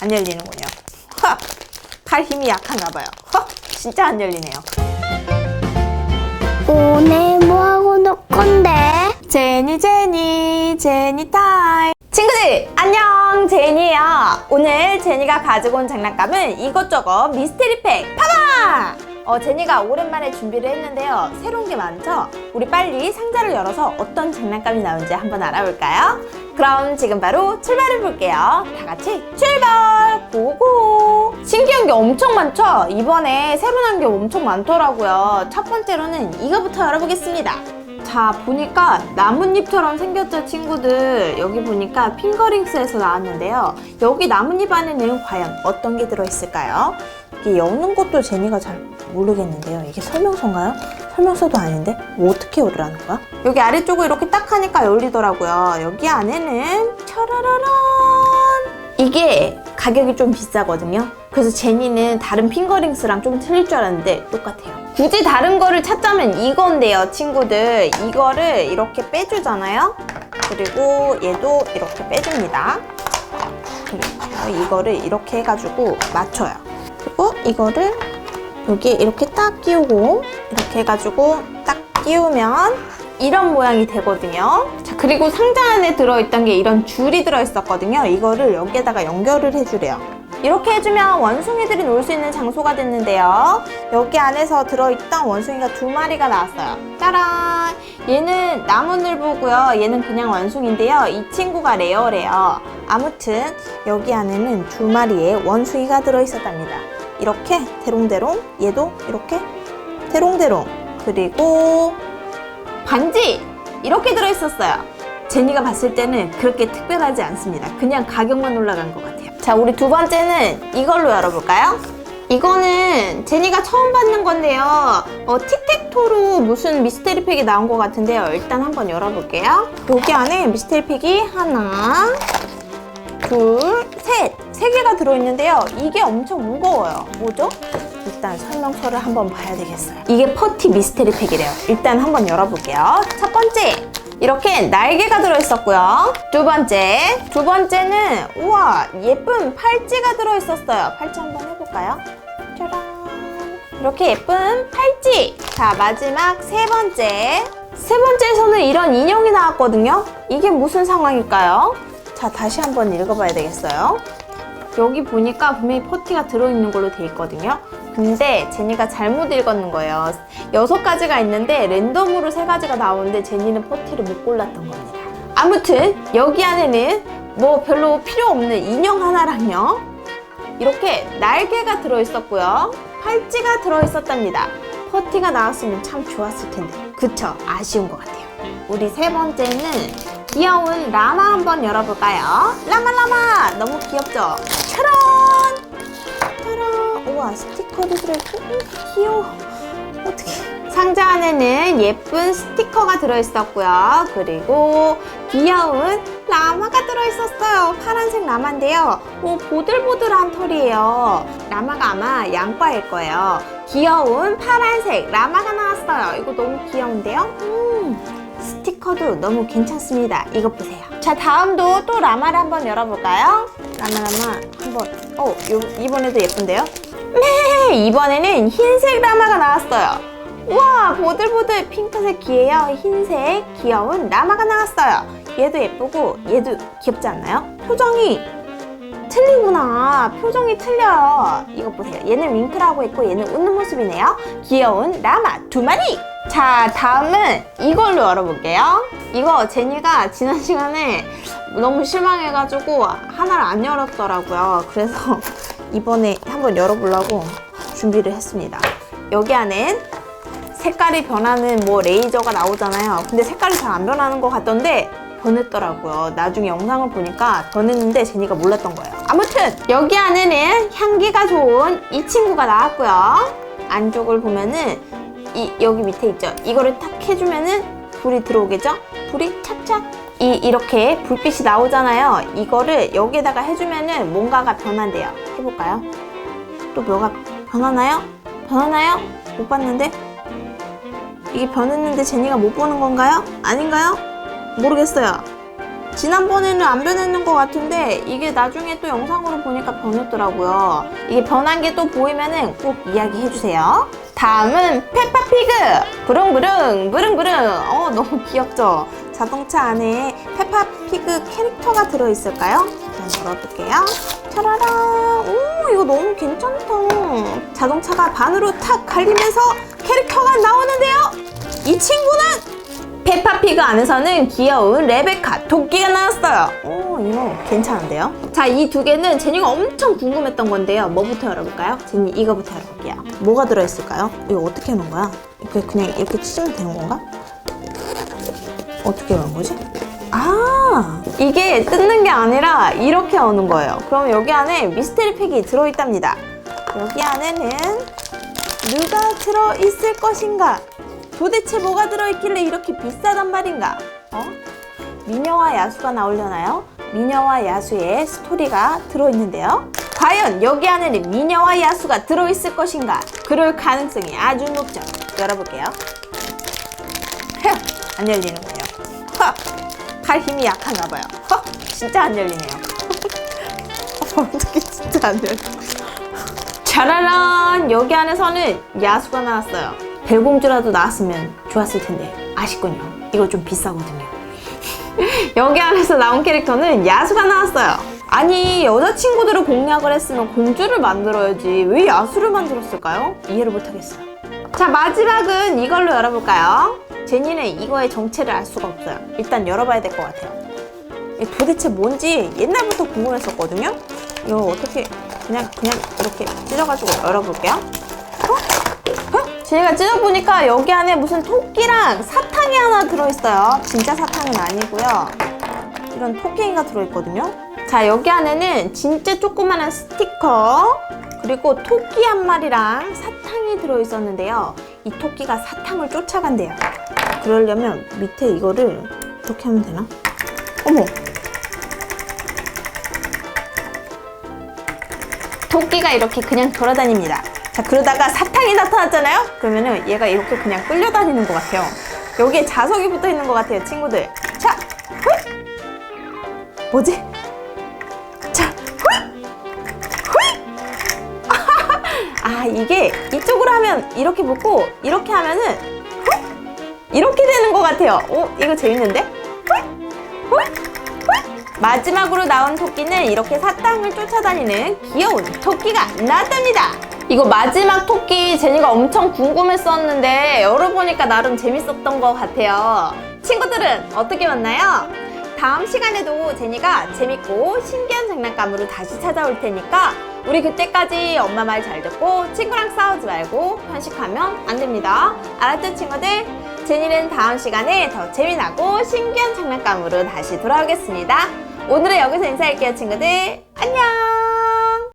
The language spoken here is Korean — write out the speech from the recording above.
안 열리는군요. 허! 팔 힘이 약한가 봐요. 허! 진짜 안 열리네요. 오늘 뭐하고 놀 건데? 제니 제니 제니 타임 친구들 안녕 제니야 오늘 제니가 가지고 온 장난감은 이것저것 미스테리팩 파봐 어 제니가 오랜만에 준비를 했는데요 새로운 게 많죠 우리 빨리 상자를 열어서 어떤 장난감이 나온지 한번 알아볼까요 그럼 지금 바로 출발해 볼게요 다 같이 출발 고고. 신기한 게 엄청 많죠? 이번에 새로 나온 게 엄청 많더라고요. 첫 번째로는 이거부터 열어보겠습니다. 자 보니까 나뭇잎처럼 생겼죠 친구들. 여기 보니까 핑거링스에서 나왔는데요. 여기 나뭇잎 안에는 과연 어떤 게 들어있을까요? 이게 여는 것도 제니가 잘 모르겠는데요. 이게 설명서인가요? 설명서도 아닌데? 뭐 어떻게 열으라는 거야? 여기 아래쪽을 이렇게 딱 하니까 열리더라고요. 여기 안에는 차라라란! 이게 가격이 좀 비싸거든요. 그래서 제니는 다른 핑거링스랑 좀 틀릴 줄 알았는데 똑같아요. 굳이 다른 거를 찾자면 이건데요, 친구들. 이거를 이렇게 빼주잖아요. 그리고 얘도 이렇게 빼줍니다. 그리고 이거를 이렇게 해가지고 맞춰요. 그리고 이거를 여기에 이렇게 딱 끼우고 이렇게 해가지고 딱 끼우면 이런 모양이 되거든요. 자, 그리고 상자 안에 들어있던 게 이런 줄이 들어있었거든요. 이거를 여기에다가 연결을 해주래요. 이렇게 해주면 원숭이들이 놀 수 있는 장소가 됐는데요. 여기 안에서 들어있던 원숭이가 두 마리가 나왔어요. 짜란! 얘는 나무늘보고요. 얘는 그냥 원숭인데요. 이 친구가 레어래요. 아무튼 여기 안에는 두 마리의 원숭이가 들어있었답니다. 이렇게 대롱대롱 얘도 이렇게 대롱대롱 그리고 반지 이렇게 들어있었어요. 제니가 봤을 때는 그렇게 특별하지 않습니다. 그냥 가격만 올라간 것 같아요. 자, 우리 두 번째는 이걸로 열어볼까요? 이거는 제니가 처음 받는 건데요. 어, 틱택토로 무슨 미스테리 팩이 나온 것 같은데요. 일단 한번 열어볼게요. 여기 안에 미스테리 팩이 하나, 둘, 셋. 세 개가 들어있는데요. 이게 엄청 무거워요. 뭐죠? 일단 설명서를 한번 봐야 되겠어요. 이게 퍼티 미스테리 팩이래요. 일단 한번 열어볼게요. 첫 번째. 이렇게 날개가 들어있었고요. 두 번째. 두 번째는, 우와, 예쁜 팔찌가 들어있었어요. 팔찌 한번 해볼까요? 짜란. 이렇게 예쁜 팔찌. 자, 마지막 세 번째. 세 번째에서는 이런 인형이 나왔거든요. 이게 무슨 상황일까요? 자, 다시 한번 읽어봐야 되겠어요. 여기 보니까 분명히 퍼티가 들어있는 걸로 돼 있거든요. 근데 제니가 잘못 읽었는 거예요. 여섯 가지가 있는데 랜덤으로 세 가지가 나오는데 제니는 퍼티를 못 골랐던 겁니다. 아무튼 여기 안에는 뭐 별로 필요 없는 인형 하나랑요. 이렇게 날개가 들어있었고요. 팔찌가 들어있었답니다. 퍼티가 나왔으면 참 좋았을 텐데. 그쵸? 아쉬운 것 같아요. 우리 세 번째는 귀여운 라마 한번 열어볼까요? 라마 라마! 너무 귀엽죠? 짜란! 짜란! 우와 스티 음, 귀여워. 어떡해. 상자 안에는 예쁜 스티커가 들어있었고요. 그리고 귀여운 라마가 들어있었어요. 파란색 라마인데요. 오, 보들보들한 털이에요. 라마가 아마 양과일 거예요. 귀여운 파란색 라마가 나왔어요. 이거 너무 귀여운데요? 음, 스티커도 너무 괜찮습니다. 이거 보세요. 자, 다음도 또 라마를 한번 열어볼까요? 라마 라마 한번, 어, 요, 이번에도 예쁜데요? 네, 이번에는 흰색 라마가 나왔어요. 우와, 보들보들 핑크색 귀에요. 흰색 귀여운 라마가 나왔어요. 얘도 예쁘고 얘도 귀엽지 않나요? 표정이 틀리구나. 표정이 틀려요. 이거 보세요. 얘는 윙크를 하고 있고 얘는 웃는 모습이네요. 귀여운 라마 두 마리. 자, 다음은 이걸로 열어볼게요. 이거 제니가 지난 시간에 너무 실망해가지고 하나를 안 열었더라고요. 그래서 이번에 한번 열어보려고 준비를 했습니다. 여기 안엔 색깔이 변하는 뭐 레이저가 나오잖아요. 근데 색깔이 잘 안 변하는 것 같던데 변했더라고요. 나중에 영상을 보니까 변했는데 제니가 몰랐던 거예요. 아무튼 여기 안에는 향기가 좋은 이 친구가 나왔고요. 안쪽을 보면은 이 여기 밑에 있죠. 이거를 탁 해주면은 불이 들어오겠죠? 불이 착착 이 이렇게 불빛이 나오잖아요. 이거를 여기에다가 해주면은 뭔가가 변한대요. 해볼까요? 또 뭐가 변하나요? 변하나요? 못 봤는데 이게 변했는데 제니가 못 보는 건가요? 아닌가요? 모르겠어요. 지난번에는 안 변했는 것 같은데 이게 나중에 또 영상으로 보니까 변했더라고요. 이게 변한 게 또 보이면은 꼭 이야기해 주세요. 다음은 페파피그 부릉부릉 부릉부릉 어 너무 귀엽죠? 자동차 안에 페파피그 캐릭터가 들어있을까요? 자, 열어볼게요. 차라란 오 이거 너무 괜찮다. 자동차가 반으로 탁 갈리면서 캐릭터가 나오는데요. 이 친구는 페파피그 안에서는 귀여운 레베카 토끼가 나왔어요. 오, 이거 괜찮은데요? 자, 이 두 개는 제니가 엄청 궁금했던 건데요. 뭐부터 열어볼까요? 제니 이거부터 열어볼게요. 뭐가 들어있을까요? 이거 어떻게 하는 거야? 이렇게 그냥 이렇게 치면 되는 건가? 어떻게 하는 거지? 아, 이게 뜯는 게 아니라 이렇게 오는 거예요. 그럼 여기 안에 미스테리 팩이 들어있답니다. 여기 안에는 누가 들어있을 것인가? 도대체 뭐가 들어있길래 이렇게 비싸단 말인가? 어? 미녀와 야수가 나오려나요? 미녀와 야수의 스토리가 들어있는데요. 과연 여기 안에는 미녀와 야수가 들어있을 것인가? 그럴 가능성이 아주 높죠. 열어볼게요. 헤, 안 열리는군요. 허, 칼 힘이 약한가 봐요. 허, 진짜 안 열리네요. 어떻게 진짜 안 열려? 짜라란 여기 안에서는 야수가 나왔어요 벨공주라도 나왔으면 좋았을 텐데 아쉽군요 이거 좀 비싸거든요 여기 안에서 나온 캐릭터는 야수가 나왔어요 아니 여자친구들을 공략을 했으면 공주를 만들어야지 왜 야수를 만들었을까요? 이해를 못하겠어요 자 마지막은 이걸로 열어볼까요? 제니는 이거의 정체를 알 수가 없어요 일단 열어봐야 될 것 같아요 도대체 뭔지 옛날부터 궁금했었거든요. 이거 어떻게 그냥 그냥 이렇게 찢어가지고 열어볼게요. 어? 어? 제가 찢어보니까 여기 안에 무슨 토끼랑 사탕이 하나 들어있어요. 진짜 사탕은 아니고요. 이런 토끼가 들어있거든요. 자 여기 안에는 진짜 조그마한 스티커 그리고 토끼 한 마리랑 사탕이 들어있었는데요. 이 토끼가 사탕을 쫓아간대요. 그러려면 밑에 이거를 이렇게 하면 되나? 어머 토끼가 이렇게 그냥 돌아다닙니다. 자, 그러다가 사탕이 나타났잖아요? 그러면은 얘가 이렇게 그냥 끌려다니는 것 같아요. 여기에 자석이 붙어 있는 것 같아요, 친구들. 자, hui! 뭐지? 자, hui! hui! 아, 이게 이쪽으로 하면 이렇게 붙고, 이렇게 하면은! 이렇게 되는 것 같아요. 오, 이거 재밌는데? 마지막으로 나온 토끼는 이렇게 사탕을 쫓아다니는 귀여운 토끼가 나왔답니다. 이거 마지막 토끼 제니가 엄청 궁금했었는데 열어보니까 나름 재밌었던 것 같아요. 친구들은 어떻게 봤나요? 다음 시간에도 제니가 재밌고 신기한 장난감으로 다시 찾아올 테니까 우리 그때까지 엄마 말 잘 듣고 친구랑 싸우지 말고 편식하면 안 됩니다. 알았죠, 친구들? 제니는 다음 시간에 더 재미나고 신기한 장난감으로 다시 돌아오겠습니다. 오늘은 여기서 인사할게요, 친구들. 안녕!